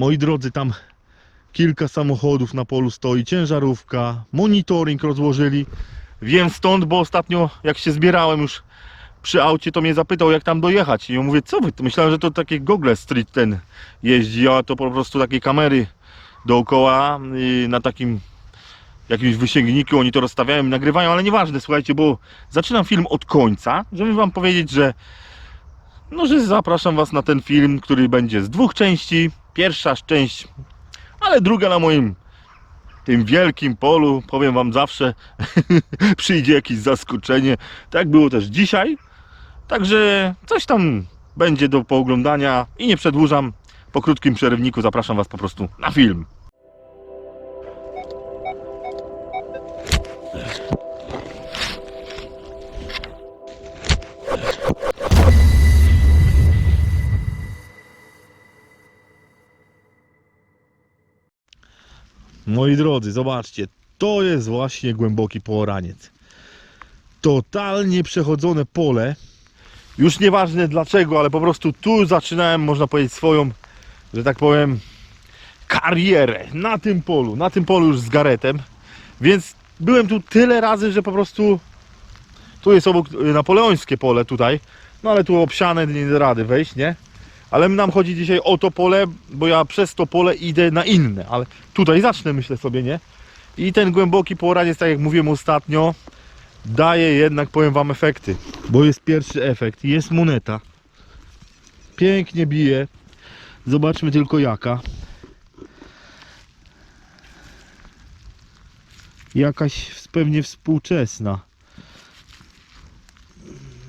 Moi drodzy, tam kilka samochodów na polu stoi, ciężarówka, monitoring rozłożyli. Wiem stąd, bo ostatnio jak się zbierałem już przy aucie, to mnie zapytał jak tam dojechać. I ja mówię, co wy? Myślałem, że to takie Google Street ten jeździ, a to po prostu takie kamery dookoła na takim jakimś wysięgniku, oni to rozstawiają i nagrywają, ale nieważne, słuchajcie, bo zaczynam film od końca, żeby wam powiedzieć, że no, że zapraszam was na ten film, który będzie z dwóch części. Pierwsza część, ale druga na moim tym wielkim polu, powiem wam zawsze, przyjdzie jakieś zaskoczenie. Tak było też dzisiaj. Także coś tam będzie do pooglądania i nie przedłużam. Po krótkim przerywniku zapraszam was po prostu na film. Moi drodzy, zobaczcie, to jest właśnie głęboki pooraniec. Totalnie przechodzone pole. Już nieważne dlaczego, ale po prostu tu zaczynałem, można powiedzieć, swoją, że tak powiem, karierę na tym polu. Na tym polu już z Garetem. Więc byłem tu tyle razy, że po prostu tu jest obok y, napoleońskie pole tutaj. No ale tu obsiane nie rady wejść, nie? Ale nam chodzi dzisiaj o to pole, bo ja przez to pole idę na inne, ale tutaj zacznę myślę sobie, nie? I ten głęboki poraniec, tak jak mówiłem ostatnio, daje jednak, powiem wam, efekty. Bo jest pierwszy efekt, jest moneta. Pięknie bije. Zobaczmy tylko jaka. Jakaś pewnie współczesna.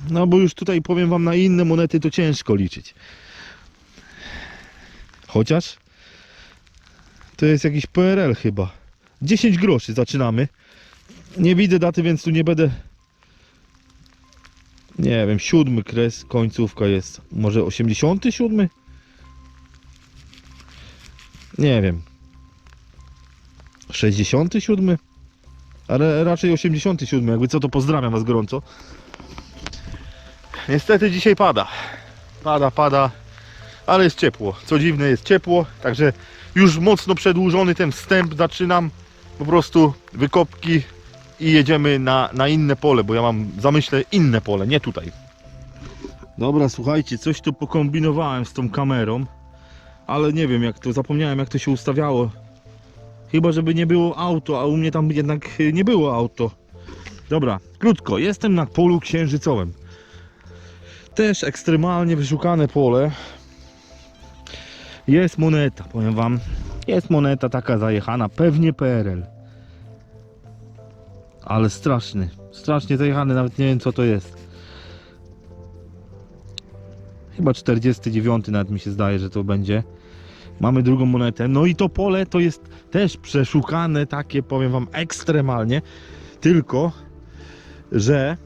No bo już tutaj powiem wam na inne monety to ciężko liczyć. Chociaż to jest jakiś PRL chyba. 10 groszy zaczynamy. Nie widzę daty, więc tu nie będę. Nie wiem, siódmy kres, końcówka jest. Może 87? Nie wiem. 67? Ale raczej 87. Jakby co to pozdrawiam Was gorąco. Niestety dzisiaj pada. Pada, pada ale jest ciepło. Co dziwne, jest ciepło, także już mocno przedłużony ten wstęp zaczynam. Po prostu wykopki i jedziemy na, na inne pole, bo ja mam w zamyśle inne pole, nie tutaj. Dobra, słuchajcie, coś tu pokombinowałem z tą kamerą, ale nie wiem jak to, zapomniałem jak to się ustawiało. Chyba, żeby nie było auto, a u mnie tam jednak nie było auto. Dobra, krótko, jestem na polu księżycowym. Też ekstremalnie wyszukane pole, jest moneta, powiem wam. Jest moneta taka zajechana, pewnie PRL. Ale straszny, strasznie zajechany, nawet nie wiem co to jest. Chyba 49 nawet mi się zdaje, że to będzie. Mamy drugą monetę. No i to pole to jest też przeszukane takie, powiem wam, ekstremalnie. Tylko, że...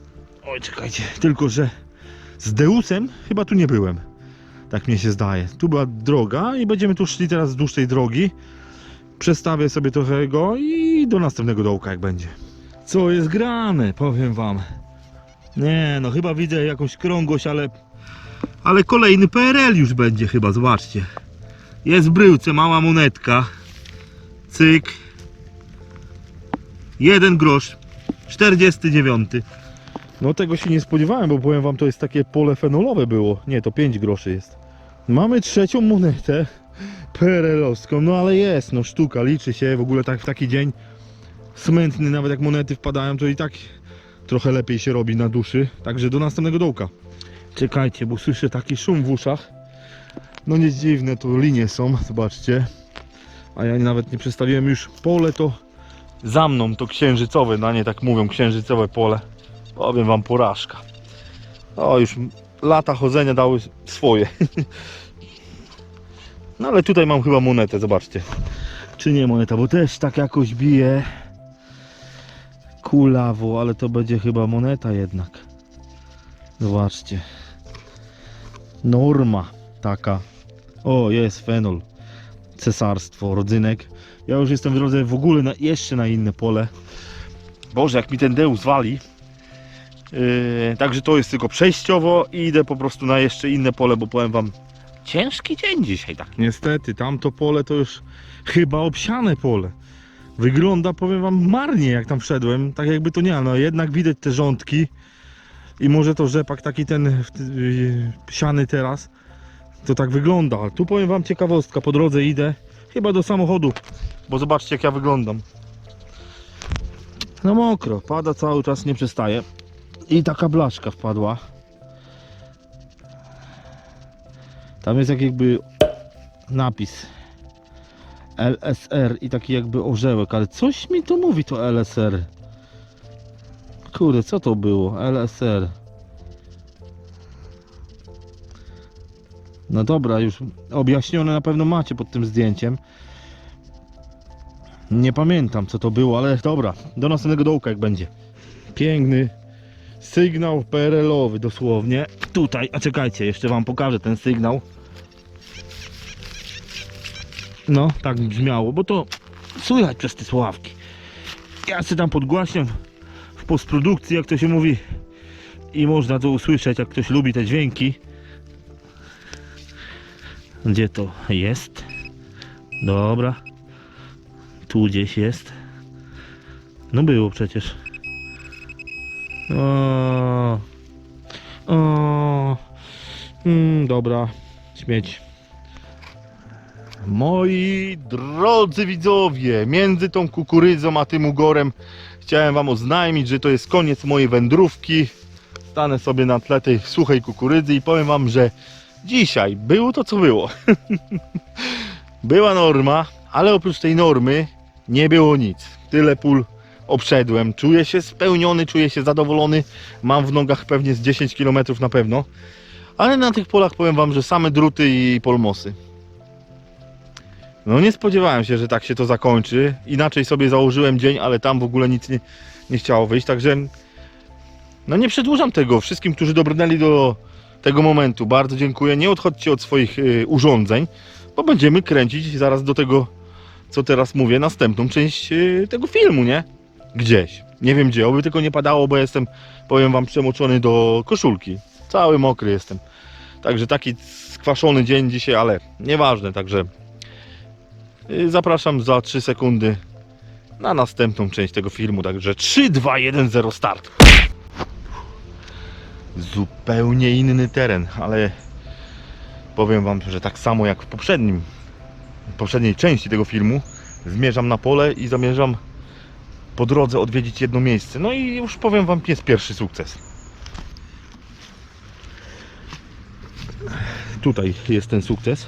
Oj, czekajcie. Tylko, że z Deusem chyba tu nie byłem. Tak mnie się zdaje. Tu była droga i będziemy tu szli teraz wzdłuż tej drogi. Przestawię sobie trochę go i do następnego dołka jak będzie. Co jest grane, powiem wam. Nie, no chyba widzę jakąś krągłość, ale... Ale kolejny PRL już będzie chyba, zobaczcie. Jest w bryłce, mała monetka. Cyk. Jeden grosz. 49. No tego się nie spodziewałem, bo powiem wam, to jest takie pole fenolowe było. Nie, to 5 groszy jest. Mamy trzecią monetę PRL-owską, no ale jest, no sztuka, liczy się w ogóle tak w taki dzień smętny, nawet jak monety wpadają, to i tak trochę lepiej się robi na duszy. Także do następnego dołka. Czekajcie, bo słyszę taki szum w uszach. No nie dziwne, tu linie są, zobaczcie. A ja nawet nie przedstawiłem już pole, to za mną to księżycowe, na nie tak mówią, księżycowe pole. Powiem wam porażka. O, już lata chodzenia dały swoje. No ale tutaj mam chyba monetę, zobaczcie. Czy nie moneta, bo też tak jakoś bije. Kulawo, ale to będzie chyba moneta jednak. Zobaczcie. Norma taka. O, jest fenol. Cesarstwo, rodzynek. Ja już jestem w drodze w ogóle na, jeszcze na inne pole. Boże, jak mi ten Deus wali. Yy, także to jest tylko przejściowo i idę po prostu na jeszcze inne pole, bo powiem wam, ciężki dzień dzisiaj tak. Niestety, tamto pole to już chyba obsiane pole. Wygląda, powiem wam, marnie jak tam wszedłem, tak jakby to nie, no jednak widać te rządki i może to rzepak taki ten yy, siany teraz, to tak wygląda. Tu powiem wam ciekawostka, po drodze idę, chyba do samochodu, bo zobaczcie jak ja wyglądam. No mokro, pada cały czas, nie przestaje. I taka blaszka wpadła. Tam jest jak jakby napis LSR i taki jakby orzełek, ale coś mi to mówi to LSR. Kurde, co to było? LSR. No dobra, już objaśnione na pewno macie pod tym zdjęciem. Nie pamiętam co to było, ale dobra, do następnego dołka jak będzie. Piękny sygnał PRL-owy dosłownie. Tutaj, a czekajcie, jeszcze wam pokażę ten sygnał. No, tak brzmiało, bo to słychać przez te sławki. Ja się tam podgłaśniam w postprodukcji, jak to się mówi. I można to usłyszeć, jak ktoś lubi te dźwięki. Gdzie to jest? Dobra. Tu gdzieś jest. No było przecież. O, o, mm, dobra, śmieć. Moi drodzy widzowie, między tą kukurydzą a tym ugorem chciałem wam oznajmić, że to jest koniec mojej wędrówki. Stanę sobie na tle tej suchej kukurydzy i powiem wam, że dzisiaj było to co było. Była norma, ale oprócz tej normy nie było nic. Tyle pól obszedłem. Czuję się spełniony, czuję się zadowolony. Mam w nogach pewnie z 10 km na pewno. Ale na tych polach powiem wam, że same druty i polmosy. No nie spodziewałem się, że tak się to zakończy. Inaczej sobie założyłem dzień, ale tam w ogóle nic nie, nie chciało wyjść. Także no nie przedłużam tego. Wszystkim, którzy dobrnęli do tego momentu, bardzo dziękuję. Nie odchodźcie od swoich y, urządzeń, bo będziemy kręcić zaraz do tego, co teraz mówię, następną część y, tego filmu, nie? Gdzieś. Nie wiem gdzie, oby tylko nie padało, bo jestem, powiem wam, przemoczony do koszulki. Cały mokry jestem. Także taki skwaszony dzień dzisiaj, ale nieważne, także y, zapraszam za 3 sekundy na następną część tego filmu. Także 3, 2, 1, 0, start. Zupełnie inny teren, ale powiem wam, że tak samo jak w poprzednim, w poprzedniej części tego filmu, zmierzam na pole i zamierzam po drodze odwiedzić jedno miejsce. No i już powiem wam, jest pierwszy sukces. Tutaj jest ten sukces.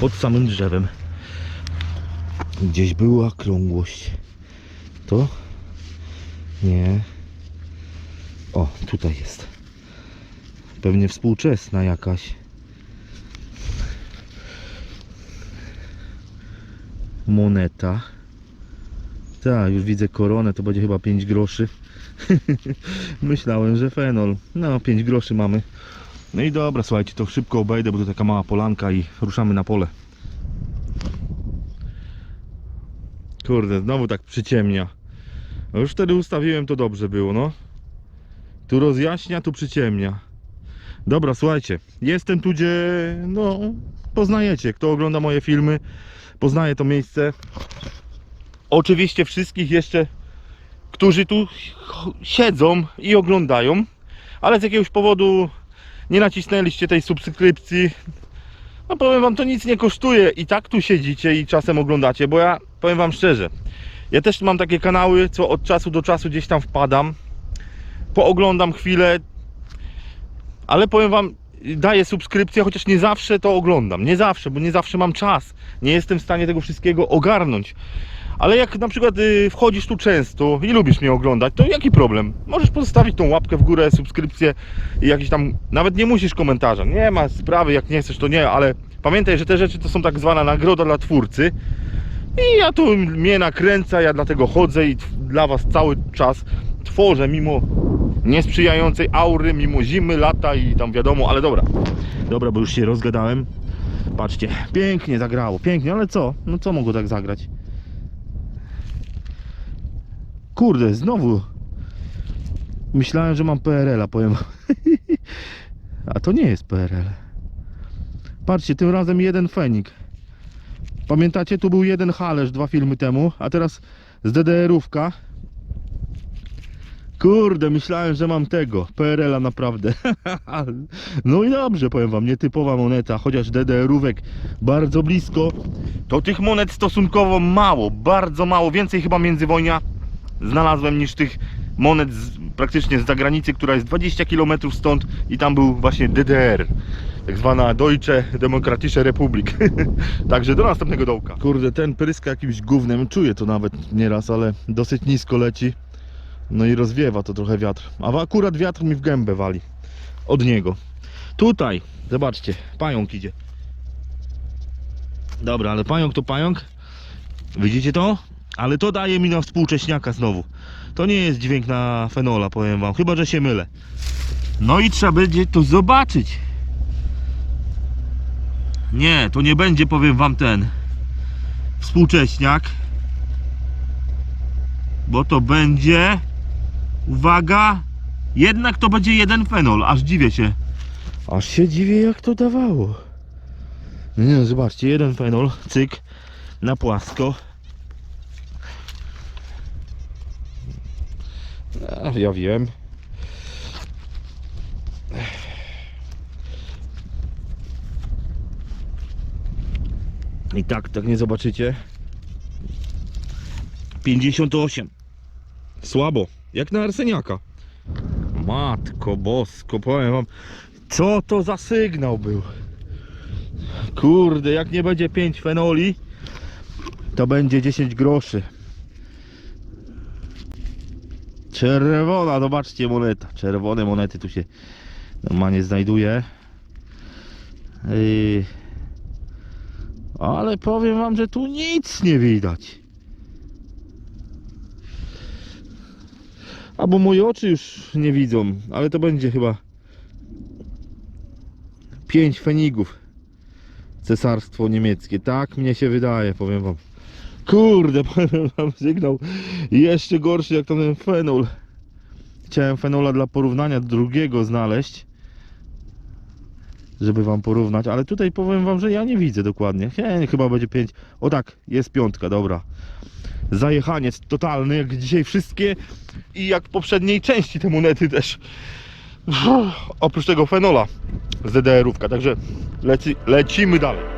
Pod samym drzewem. Gdzieś była krągłość. To? Nie. O, tutaj jest. Pewnie współczesna jakaś. Moneta. Tak, już widzę koronę, to będzie chyba 5 groszy. Myślałem, że fenol. No, 5 groszy mamy. No i dobra, słuchajcie, to szybko obejdę, bo to taka mała polanka i ruszamy na pole. Kurde, znowu tak przyciemnia. Już wtedy ustawiłem, to dobrze było, no. Tu rozjaśnia, tu przyciemnia. Dobra, słuchajcie, jestem tu, gdzie, no, poznajecie, kto ogląda moje filmy, poznaje to miejsce. Oczywiście wszystkich jeszcze, którzy tu siedzą i oglądają, ale z jakiegoś powodu nie nacisnęliście tej subskrypcji. No powiem wam, to nic nie kosztuje i tak tu siedzicie i czasem oglądacie, bo ja powiem wam szczerze, ja też mam takie kanały, co od czasu do czasu gdzieś tam wpadam, pooglądam chwilę, ale powiem wam, daję subskrypcję, chociaż nie zawsze to oglądam. Nie zawsze, bo nie zawsze mam czas. Nie jestem w stanie tego wszystkiego ogarnąć. Ale jak na przykład y, wchodzisz tu często i lubisz mnie oglądać, to jaki problem? Możesz pozostawić tą łapkę w górę, subskrypcję i jakiś tam, nawet nie musisz komentarza. Nie ma sprawy, jak nie chcesz, to nie, ale pamiętaj, że te rzeczy to są tak zwana nagroda dla twórcy. I ja tu mnie nakręca, ja dlatego chodzę i dla was cały czas tworzę, mimo niesprzyjającej aury, mimo zimy, lata i tam wiadomo, ale dobra. Dobra, bo już się rozgadałem. Patrzcie, pięknie zagrało, pięknie, ale co? No co mogło tak zagrać? Kurde, znowu. Myślałem, że mam PRL-a, powiem. A to nie jest PRL. Patrzcie, tym razem jeden fenik. Pamiętacie, tu był jeden halerz dwa filmy temu, a teraz z DDR-ówka. Kurde, myślałem, że mam tego, PRL-a naprawdę. no i dobrze, powiem wam, nietypowa moneta, chociaż DDR-ówek bardzo blisko. To tych monet stosunkowo mało, bardzo mało, więcej chyba międzywojnia znalazłem niż tych monet z, praktycznie z zagranicy, która jest 20 km stąd i tam był właśnie DDR. Tak zwana Deutsche Demokratische Republik. Także do następnego dołka. Kurde, ten pryska jakimś gównem, czuję to nawet nieraz, ale dosyć nisko leci. No i rozwiewa to trochę wiatr. A akurat wiatr mi w gębę wali. Od niego. Tutaj, zobaczcie, pająk idzie. Dobra, ale pająk to pająk. Widzicie to? Ale to daje mi na współcześniaka znowu. To nie jest dźwięk na fenola, powiem wam. Chyba, że się mylę. No i trzeba będzie to zobaczyć. Nie, to nie będzie, powiem wam, ten współcześniak. Bo to będzie, uwaga, jednak to będzie jeden fenol. Aż dziwię się. Aż się dziwię, jak to dawało. Nie, no, zobaczcie, jeden fenol, cyk, na płasko. Ja wiem. I tak, tak nie zobaczycie. 58. Słabo. Jak na arseniaka. Matko bosko, powiem wam. Co to za sygnał był? Kurde, jak nie będzie 5 fenoli, to będzie 10 groszy. Czerwona, zobaczcie moneta. Czerwone monety tu się normalnie znajduje. Yy. Ale powiem wam, że tu nic nie widać. Albo moje oczy już nie widzą, ale to będzie chyba 5 fenigów. Cesarstwo niemieckie. Tak mnie się wydaje, powiem wam. Kurde, powiem wam sygnał jeszcze gorszy jak ten fenol. Chciałem fenola dla porównania drugiego znaleźć. Żeby wam porównać, ale tutaj powiem wam, że ja nie widzę dokładnie. Nie, chyba będzie 5. O tak, jest piątka, dobra. Zajechaniec totalny, jak dzisiaj wszystkie i jak w poprzedniej części te monety też. Oprócz tego fenola z DDR-ówka, także leci, lecimy dalej.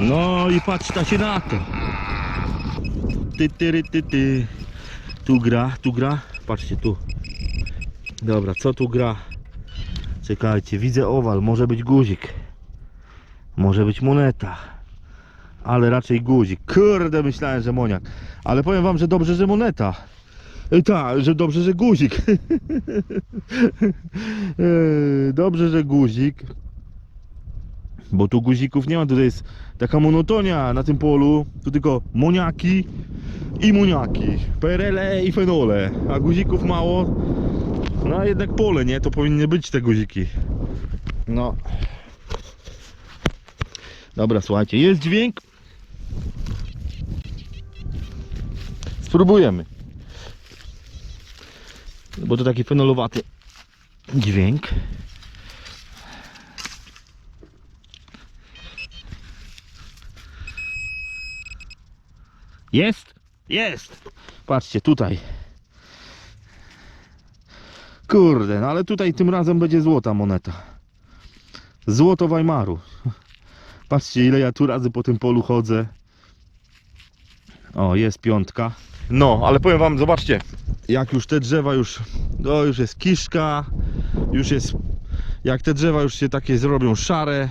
No i patrzcie się na to. Ty, ty, ty, ty. Tu gra, tu gra. Patrzcie tu. Dobra, co tu gra? Czekajcie, widzę owal, może być guzik. Może być moneta. Ale raczej guzik. Kurde, myślałem, że moniak. Ale powiem wam, że dobrze, że moneta. Tak, że dobrze, że guzik. Dobrze, że guzik. Bo tu guzików nie ma, tutaj jest taka monotonia na tym polu. Tu tylko moniaki i moniaki. PRL i fenole. A guzików mało. No a jednak pole, nie? To powinny być te guziki. No. Dobra, słuchajcie, jest dźwięk. Spróbujemy. Bo to taki fenolowaty dźwięk. Jest? Jest. Patrzcie, tutaj. Kurde, no ale tutaj tym razem będzie złota moneta. Złoto Weimaru. Patrzcie, ile ja tu razy po tym polu chodzę. O, jest piątka. No, ale powiem wam, zobaczcie, jak już te drzewa już, no już jest kiszka, już jest, jak te drzewa już się takie zrobią szare,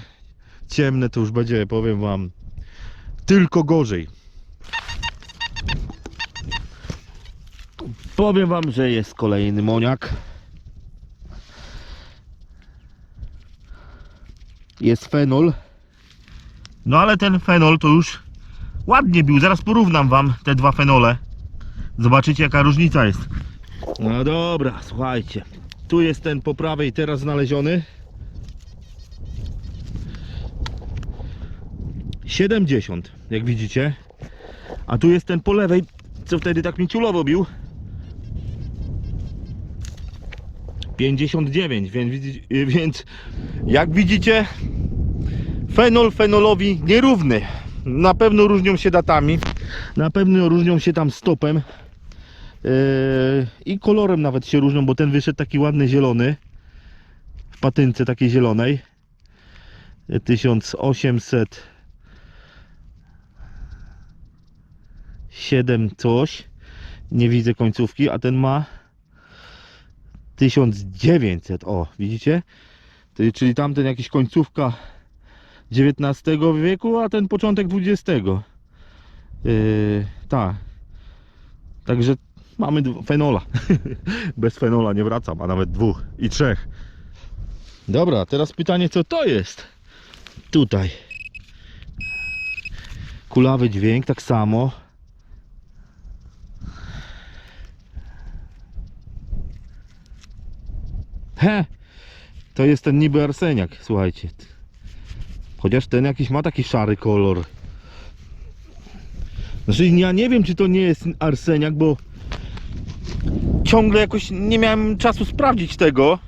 ciemne, to już będzie, powiem wam, tylko gorzej. Powiem wam, że jest kolejny moniak. Jest fenol. No ale ten fenol to już ładnie bił. Zaraz porównam wam te dwa fenole. Zobaczycie jaka różnica jest. No dobra, słuchajcie. Tu jest ten po prawej teraz znaleziony. 70, jak widzicie. A tu jest ten po lewej, co wtedy tak mi ciulowo bił. 59, więc, y, więc jak widzicie fenol fenolowi nierówny. Na pewno różnią się datami, na pewno różnią się tam stopem. Yy, i kolorem nawet się różnią, bo ten wyszedł taki ładny zielony. W patynce takiej zielonej. 1800 7 coś. Nie widzę końcówki, a ten ma 1900, o widzicie? Czyli tamten jakiś końcówka XIX wieku, a ten początek XX. Yy, tak. Także mamy fenola. Bez fenola nie wracam, a nawet dwóch i trzech. Dobra, teraz pytanie, co to jest? Tutaj. Kulawy dźwięk, tak samo. He! To jest ten niby arseniak, słuchajcie. Chociaż ten jakiś ma taki szary kolor. Znaczy ja nie wiem czy to nie jest arseniak, bo ciągle jakoś nie miałem czasu sprawdzić tego.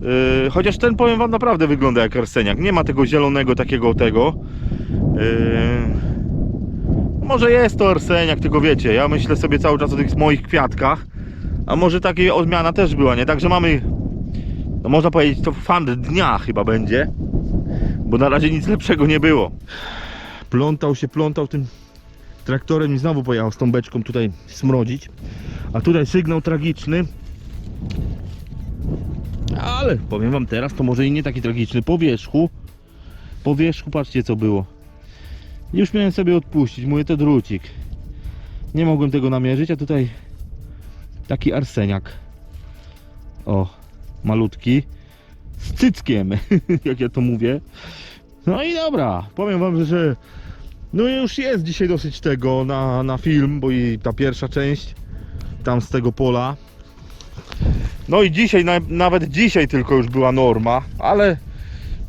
Yy, chociaż ten powiem wam naprawdę wygląda jak arseniak. Nie ma tego zielonego takiego tego. Yy, może jest to arseniak, tylko wiecie, ja myślę sobie cały czas o tych moich kwiatkach. A może takiej odmiana też była, nie? Także mamy, no można powiedzieć, to fan dnia chyba będzie. Bo na razie nic lepszego nie było. Plątał się, plątał tym traktorem i znowu pojechał z tą beczką tutaj smrodzić. A tutaj sygnał tragiczny. Ale powiem wam teraz, to może i nie taki tragiczny. Po wierzchu, po wierzchu patrzcie co było. Już miałem sobie odpuścić, mówię to drucik. Nie mogłem tego namierzyć, a tutaj taki arseniak. O, malutki. Z cyckiem, jak ja to mówię. No i dobra, powiem wam, że no już jest dzisiaj dosyć tego na, na film, bo i ta pierwsza część tam z tego pola. No i dzisiaj, na, nawet dzisiaj tylko już była norma, ale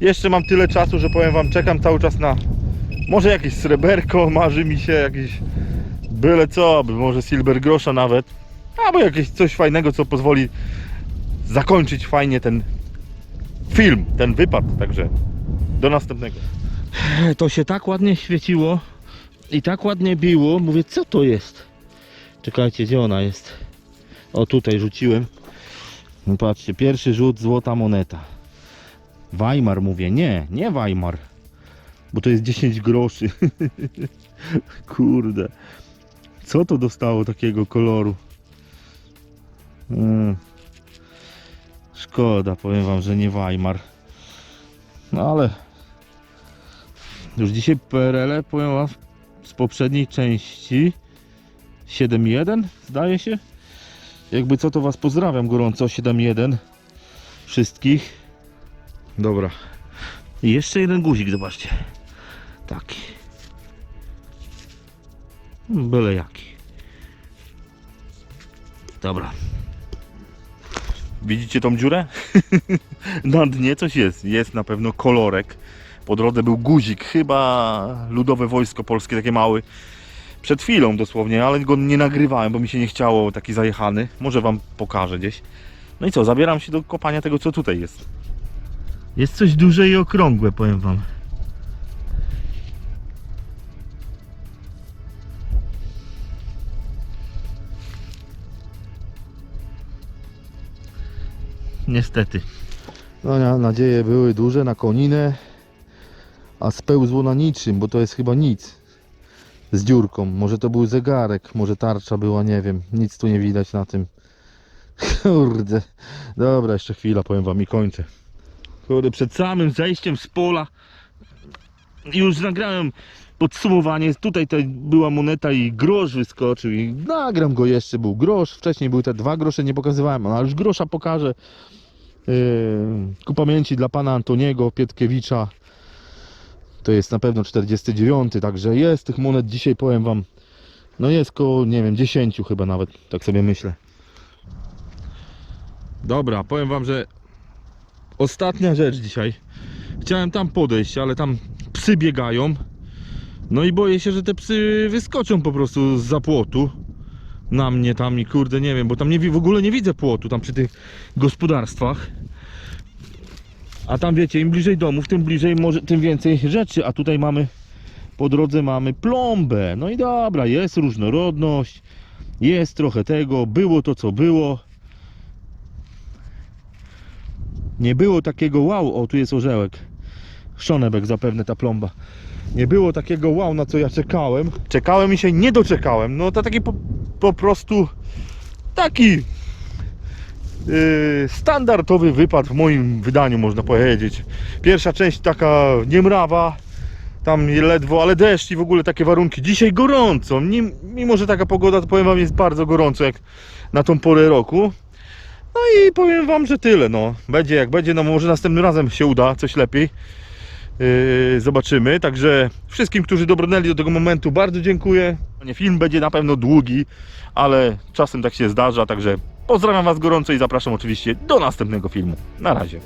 jeszcze mam tyle czasu, że powiem wam, czekam cały czas na może jakieś sreberko, marzy mi się jakieś byle co, może silver grosza nawet, albo jakieś coś fajnego, co pozwoli zakończyć fajnie ten film, ten wypad, także do następnego. To się tak ładnie świeciło i tak ładnie biło, mówię, co to jest? Czekajcie, gdzie ona jest? O, tutaj rzuciłem. No patrzcie, pierwszy rzut, złota moneta. Weimar mówię, nie, nie Weimar. Bo to jest 10 groszy. Kurde. Co to dostało takiego koloru? Mm. Szkoda, powiem wam, że nie Weimar. No ale już dzisiaj PRL, powiem wam, z poprzedniej części 7.1 zdaje się. Jakby co to was pozdrawiam gorąco 7.1 wszystkich. Dobra. I jeszcze jeden guzik, zobaczcie. Taki. Byle jaki. Dobra. Widzicie tą dziurę? na dnie coś jest. Jest na pewno kolorek. Po drodze był guzik, chyba ludowe wojsko polskie, takie mały. Przed chwilą dosłownie, ale go nie nagrywałem, bo mi się nie chciało, taki zajechany. Może wam pokażę gdzieś. No i co, zabieram się do kopania tego, co tutaj jest. Jest coś duże i okrągłe, powiem wam. Niestety. No na, nadzieje były duże na koninę, a spełzło na niczym, bo to jest chyba nic z dziurką. Może to był zegarek, może tarcza była, nie wiem. Nic tu nie widać na tym. Kurde. Dobra, jeszcze chwila, powiem wam i kończę. Kurde, przed samym zejściem z pola już nagrałem podsumowanie. Tutaj to była moneta i grosz wyskoczył i nagram go jeszcze, był grosz. Wcześniej były te dwa grosze, nie pokazywałem, ale już grosza pokażę. Yy, ku pamięci dla pana Antoniego Pietkiewicza. To jest na pewno 49, także jest tych monet dzisiaj powiem wam. No jest koło, nie wiem, 10 chyba nawet, tak sobie myślę. Dobra, powiem wam, że ostatnia rzecz dzisiaj. Chciałem tam podejść, ale tam psy biegają. No i boję się, że te psy wyskoczą po prostu z zapłotu na mnie tam i kurde nie wiem, bo tam nie, w ogóle nie widzę płotu tam przy tych gospodarstwach. A tam wiecie, im bliżej domów, tym bliżej może, tym więcej rzeczy, a tutaj mamy po drodze mamy plombę. No i dobra, jest różnorodność, jest trochę tego, było to co było. Nie było takiego wow, o tu jest orzełek. Szonebek zapewne ta plomba. Nie było takiego wow, na co ja czekałem. Czekałem i się nie doczekałem. No to taki po, po prostu taki yy, standardowy wypad w moim wydaniu można powiedzieć. Pierwsza część taka niemrawa, tam ledwo, ale deszcz i w ogóle takie warunki. Dzisiaj gorąco, mimo że taka pogoda, to powiem wam jest bardzo gorąco jak na tą porę roku. No i powiem wam, że tyle no. Będzie jak będzie, no może następnym razem się uda coś lepiej. Yy, zobaczymy. Także wszystkim, którzy dobrnęli do tego momentu, bardzo dziękuję. Film będzie na pewno długi, ale czasem tak się zdarza. Także pozdrawiam Was gorąco i zapraszam oczywiście do następnego filmu. Na razie.